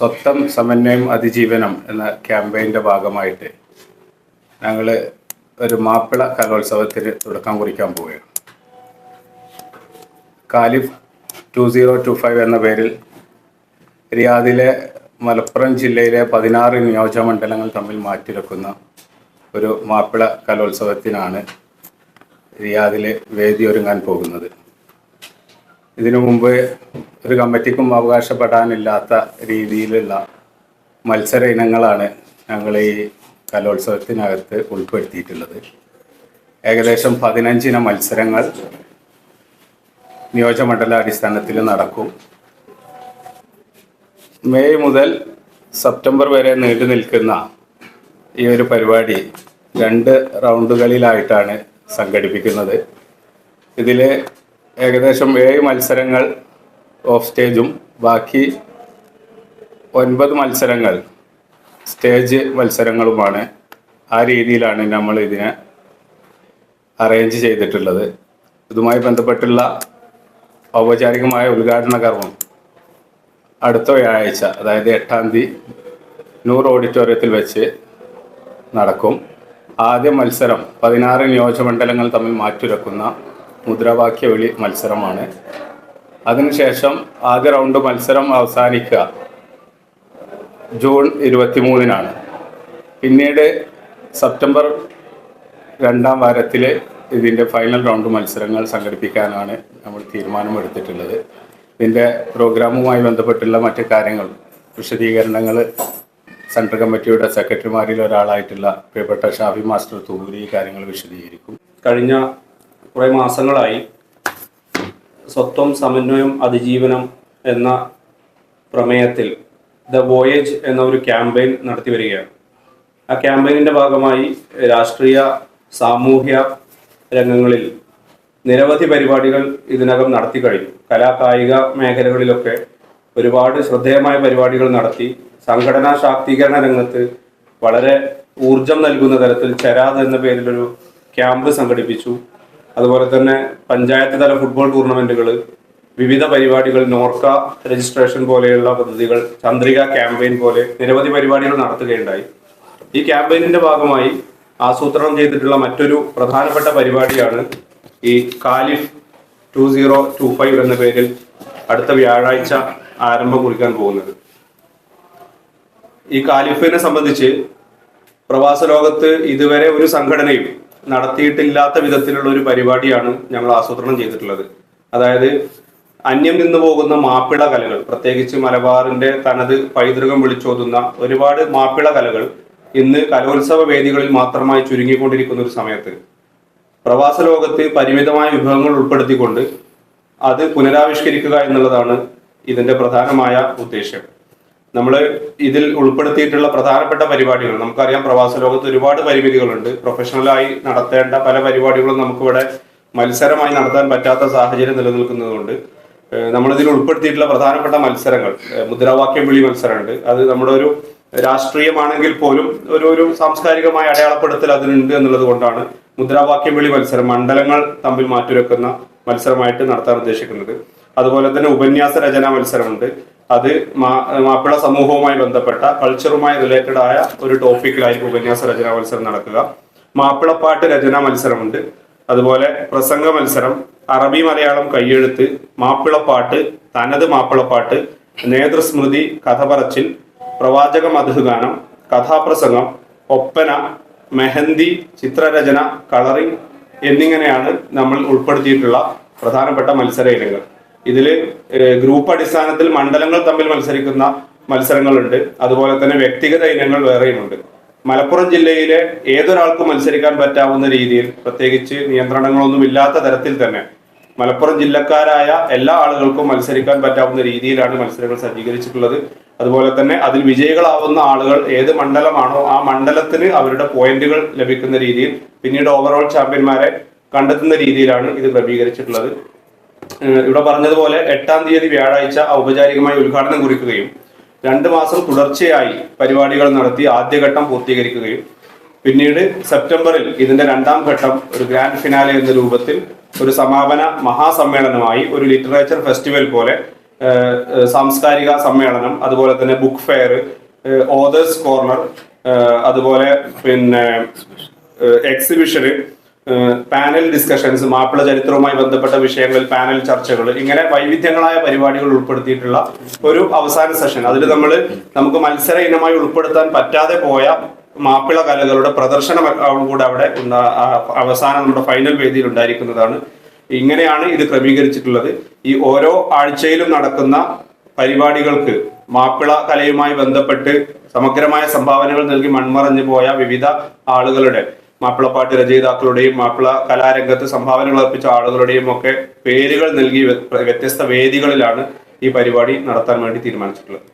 സ്വത്തം സമന്വയം അതിജീവനം എന്ന ക്യാമ്പയിന്റെ ഭാഗമായിട്ട് ഞങ്ങൾ ഒരു മാപ്പിള കലോത്സവത്തിന് തുടക്കം കുറിക്കാൻ പോവുകയാണ്. കാലിഫ് ടു സീറോ ടു ഫൈവ് എന്ന പേരിൽ റിയാദിലെ മലപ്പുറം ജില്ലയിലെ പതിനാറ് നിയോജകമണ്ഡലങ്ങൾ തമ്മിൽ മാറ്റിവെക്കുന്ന ഒരു മാപ്പിള കലോത്സവത്തിനാണ് റിയാദിൽ വേദി ഒരുങ്ങാൻ പോകുന്നത്. ഇതിനു മുമ്പ് ഒരു കമ്മിറ്റിക്കും അവകാശപ്പെടാനില്ലാത്ത രീതിയിലുള്ള മത്സര ഇനങ്ങളാണ് ഞങ്ങൾ ഈ കലോത്സവത്തിനകത്ത് ഉൾപ്പെടുത്തിയിട്ടുള്ളത്. ഏകദേശം പതിനഞ്ചിന മത്സരങ്ങൾ നിയോജകമണ്ഡല അടിസ്ഥാനത്തിൽ നടക്കും. മെയ് മുതൽ സെപ്റ്റംബർ വരെ നീണ്ടു നിൽക്കുന്ന ഈ ഒരു പരിപാടി രണ്ട് റൗണ്ടുകളിലായിട്ടാണ് സംഘടിപ്പിക്കുന്നത്. ഇതിൽ ഏകദേശം ഏഴ് മത്സരങ്ങൾ ഓഫ് സ്റ്റേജും ബാക്കി ഒൻപത് മത്സരങ്ങൾ സ്റ്റേജ് മത്സരങ്ങളുമാണ്. ആ രീതിയിലാണ് നമ്മൾ ഇതിനെ അറേഞ്ച് ചെയ്തിട്ടുള്ളത്. ഇതുമായി ബന്ധപ്പെട്ടുള്ള ഔപചാരികമായ ഉദ്ഘാടന കർമ്മം അടുത്ത വ്യാഴാഴ്ച അതായത് എട്ടാം തീയതി നൂറ് ഓഡിറ്റോറിയത്തിൽ വെച്ച് നടക്കും. ആദ്യ മത്സരം പതിനാറ് നിയോജകമണ്ഡലങ്ങൾ തമ്മിൽ മാറ്റുരക്കുന്ന മുദ്രാവാക്യ വിളി മത്സരമാണ്. അതിനുശേഷം ആദ്യ റൗണ്ട് മത്സരം അവസാനിക്കുക. ജൂൺ ഇരുപത്തിമൂന്നിനാണ്. പിന്നീട് സെപ്റ്റംബർ രണ്ടാം വാരത്തിൽ ഇതിന്റെ ഫൈനൽ റൗണ്ട് മത്സരങ്ങൾ സംഘടിപ്പിക്കാനാണ് നമ്മൾ തീരുമാനമെടുത്തിട്ടുള്ളത്. ഇതിന്റെ പ്രോഗ്രാമുമായി ബന്ധപ്പെട്ടുള്ള മറ്റ് കാര്യങ്ങൾ വിശദീകരണങ്ങൾ സെൻട്രൽ കമ്മിറ്റിയുടെ സെക്രട്ടറിമാരിൽ ഒരാളായിട്ടുള്ള പ്രിയപ്പെട്ട ഷാഫി മാസ്റ്റർ തൂരി കാര്യങ്ങൾ വിശദീകരിക്കും. കഴിഞ്ഞ കുറേ മാസങ്ങളായി. സ്വത്വം സമന്വയം അതിജീവനം എന്ന പ്രമേയത്തിൽ ദ വോയേജ് എന്ന ഒരു ക്യാമ്പയിൻ നടത്തി വരികയാണ്. ആ ക്യാമ്പയിനിന്റെ ഭാഗമായി രാഷ്ട്രീയ സാമൂഹ്യ രംഗങ്ങളിൽ നിരവധി പരിപാടികൾ ഇതിനകം നടത്തി കഴിഞ്ഞു. കലാ കായിക മേഖലകളിലൊക്കെ ഒരുപാട് ശ്രദ്ധേയമായ പരിപാടികൾ നടത്തി. സംഘടനാ ശാക്തീകരണ രംഗത്ത് വളരെ ഊർജം നൽകുന്ന തരത്തിൽ ചരാദ് എന്ന പേരിലൊരു ക്യാമ്പ് സംഘടിപ്പിച്ചു. അതുപോലെ തന്നെ പഞ്ചായത്ത് തല ഫുട്ബോൾ ടൂർണമെന്റുകൾ വിവിധ പരിപാടികൾ നോർക്ക രജിസ്ട്രേഷൻ പോലെയുള്ള പദ്ധതികൾ ചന്ദ്രിക ക്യാമ്പയിൻ പോലെ നിരവധി പരിപാടികൾ നടത്തുകയുണ്ടായി. ഈ ക്യാമ്പയിനിന്റെ ഭാഗമായി ആസൂത്രണം ചെയ്തിട്ടുള്ള മറ്റൊരു പ്രധാനപ്പെട്ട പരിപാടിയാണ് ഈ കാലിഫ് ടു സീറോ ടു ഫൈവ് എന്ന പേരിൽ അടുത്ത വ്യാഴാഴ്ച ആരംഭം കുറിക്കാൻ പോകുന്നത്. ഈ കാലിഫിനെ സംബന്ധിച്ച് പ്രവാസ ലോകത്ത് ഇതുവരെ ഒരു സംഘടനയും നടത്തിയിട്ടില്ലാത്ത വിധത്തിലുള്ള ഒരു പരിപാടിയാണ് ഞങ്ങൾ ആസൂത്രണം ചെയ്തിട്ടുള്ളത്. അതായത് അന്യം നിന്ന് പോകുന്ന മാപ്പിള കലകൾ പ്രത്യേകിച്ച് മലബാറിന്റെ തനത് പൈതൃകം വിളിച്ചോതുന്ന ഒരുപാട് മാപ്പിള കലകൾ ഇന്ന് കലോത്സവ വേദികളിൽ മാത്രമായി ചുരുങ്ങിക്കൊണ്ടിരിക്കുന്ന ഒരു സമയത്ത്. പ്രവാസ ലോകത്ത് പരിമിതമായ വിഭവങ്ങൾ ഉൾപ്പെടുത്തിക്കൊണ്ട് അത് പുനരാവിഷ്കരിക്കുക എന്നുള്ളതാണ് ഇതിന്റെ പ്രധാനമായ ഉദ്ദേശ്യം. നമ്മൾ ഇതിൽ ഉൾപ്പെടുത്തിയിട്ടുള്ള പ്രധാനപ്പെട്ട പരിപാടികൾ. നമുക്കറിയാം പ്രവാസ ലോകത്ത് ഒരുപാട് പരിമിതികളുണ്ട്. പ്രൊഫഷണലായി നടത്തേണ്ട പല പരിപാടികളും നമുക്കിവിടെ മത്സരമായി നടത്താൻ പറ്റാത്ത സാഹചര്യം നിലനിൽക്കുന്നതുകൊണ്ട് നമ്മളിതിൽ ഉൾപ്പെടുത്തിയിട്ടുള്ള പ്രധാനപ്പെട്ട മത്സരങ്ങൾ മുദ്രാവാക്യം വിളി മത്സരമുണ്ട്. അത് നമ്മുടെ ഒരു രാഷ്ട്രീയമാണെങ്കിൽ പോലും ഒരു ഒരു സാംസ്കാരികമായ അടയാളപ്പെടുത്തൽ അതിനുണ്ട് എന്നുള്ളത് കൊണ്ടാണ് മുദ്രാവാക്യം വിളി മത്സരം മണ്ഡലങ്ങൾ തമ്മിൽ മാറ്റുരക്കുന്ന മത്സരമായിട്ട് നടത്താൻ ഉദ്ദേശിക്കുന്നത്. അതുപോലെ തന്നെ ഉപന്യാസ രചനാ മത്സരമുണ്ട്. അത് മാപ്പിള സമൂഹവുമായി ബന്ധപ്പെട്ട കൾച്ചറുമായി റിലേറ്റഡ് ആയ ഒരു ടോപ്പിക്കിലായിരിക്കും ഉപന്യാസ രചനാ മത്സരം നടക്കുക. മാപ്പിളപ്പാട്ട് രചനാ മത്സരമുണ്ട്. അതുപോലെ പ്രസംഗ മത്സരം അറബി മലയാളം കയ്യെഴുത്ത് മാപ്പിളപ്പാട്ട് തനത് മാപ്പിളപ്പാട്ട് നേതൃസ്മൃതി കഥ പറച്ചിൽ പ്രവാചക മധുഗാനം കഥാപ്രസംഗം ഒപ്പന മെഹന്തി ചിത്രരചന കളറിംഗ് എന്നിങ്ങനെയാണ് നമ്മൾ ഉൾപ്പെടുത്തിയിട്ടുള്ള പ്രധാനപ്പെട്ട മത്സര ഇനങ്ങൾ. ഇതിൽ ഗ്രൂപ്പ് അടിസ്ഥാനത്തിൽ മണ്ഡലങ്ങൾ തമ്മിൽ മത്സരിക്കുന്ന മത്സരങ്ങളുണ്ട്. അതുപോലെ തന്നെ വ്യക്തിഗത ഇനങ്ങൾ വേറെയുമുണ്ട്. മലപ്പുറം ജില്ലയിലെ ഏതൊരാൾക്കും മത്സരിക്കാൻ പറ്റാവുന്ന രീതിയിൽ പ്രത്യേകിച്ച് നിയന്ത്രണങ്ങളൊന്നും ഇല്ലാത്ത തരത്തിൽ തന്നെ മലപ്പുറം ജില്ലക്കാരായ എല്ലാ ആളുകൾക്കും മത്സരിക്കാൻ പറ്റാവുന്ന രീതിയിലാണ് മത്സരങ്ങൾ സജ്ജീകരിച്ചിട്ടുള്ളത്. അതുപോലെ തന്നെ അതിൽ വിജയികളാവുന്ന ആളുകൾ ഏത് മണ്ഡലമാണോ ആ മണ്ഡലത്തിന് അവരുടെ പോയിന്റുകൾ ലഭിക്കുന്ന രീതിയിൽ പിന്നീട് ഓവറോൾ ചാമ്പ്യന്മാരെ കണ്ടെത്തുന്ന രീതിയിലാണ് ഇത് ക്രമീകരിച്ചിട്ടുള്ളത്. ഇവിടെ പറഞ്ഞതുപോലെ എട്ടാം തീയതി വ്യാഴാഴ്ച ഔപചാരികമായി ഉദ്ഘാടനം കുറിക്കുകയും രണ്ട് മാസം തുടർച്ചയായി പരിപാടികൾ നടത്തി ആദ്യഘട്ടം പൂർത്തീകരിക്കുകയും. പിന്നീട് സെപ്റ്റംബറിൽ ഇതിന്റെ രണ്ടാം ഘട്ടം ഒരു ഗ്രാൻഡ് ഫിനാലെ എന്ന രൂപത്തിൽ ഒരു സമാപന മഹാസമ്മേളനമായി ഒരു ലിറ്ററേച്ചർ ഫെസ്റ്റിവൽ പോലെ സാംസ്കാരിക സമ്മേളനം അതുപോലെ തന്നെ ബുക്ക് ഫെയർ ഓതേഴ്സ് കോർണർ അതുപോലെ പിന്നെ എക്സിബിഷന് പാനൽ ഡിസ്കഷൻസ് മാപ്പിള ചരിത്രവുമായി ബന്ധപ്പെട്ട വിഷയങ്ങളിൽ പാനൽ ചർച്ചകൾ ഇങ്ങനെ വൈവിധ്യങ്ങളായ പരിപാടികൾ ഉൾപ്പെടുത്തിയിട്ടുള്ള ഒരു അവസാന സെഷൻ. അതിൽ നമ്മൾ നമുക്ക് മത്സര ഇനമായി ഉൾപ്പെടുത്താൻ പറ്റാതെ പോയ മാപ്പിള കലകളുടെ പ്രദർശനം കൂടെ അവിടെ അവസാനം നമ്മുടെ ഫൈനൽ വേദിയിൽ ഉണ്ടായിരിക്കുന്നതാണ്. ഇങ്ങനെയാണ് ഇത് ക്രമീകരിച്ചിട്ടുള്ളത്. ഈ ഓരോ ആഴ്ചയിലും നടക്കുന്ന പരിപാടികൾക്ക് മാപ്പിള കലയുമായി ബന്ധപ്പെട്ട് സമഗ്രമായ സംഭാവനകൾ നൽകി മൺമറഞ്ഞു പോയ വിവിധ ആളുകളുടെ മാപ്പിളപ്പാട്ട് രചയിതാക്കളുടെയും മാപ്പിള കലാരംഗത്ത് സംഭാവനകൾ അർപ്പിച്ച ആളുകളുടെയും ഒക്കെ പേരുകൾ നൽകി വ്യ- വ്യത്യസ്ത വേദികളിലാണ് ഈ പരിപാടി നടത്താൻ വേണ്ടി തീരുമാനിച്ചിട്ടുള്ളത്.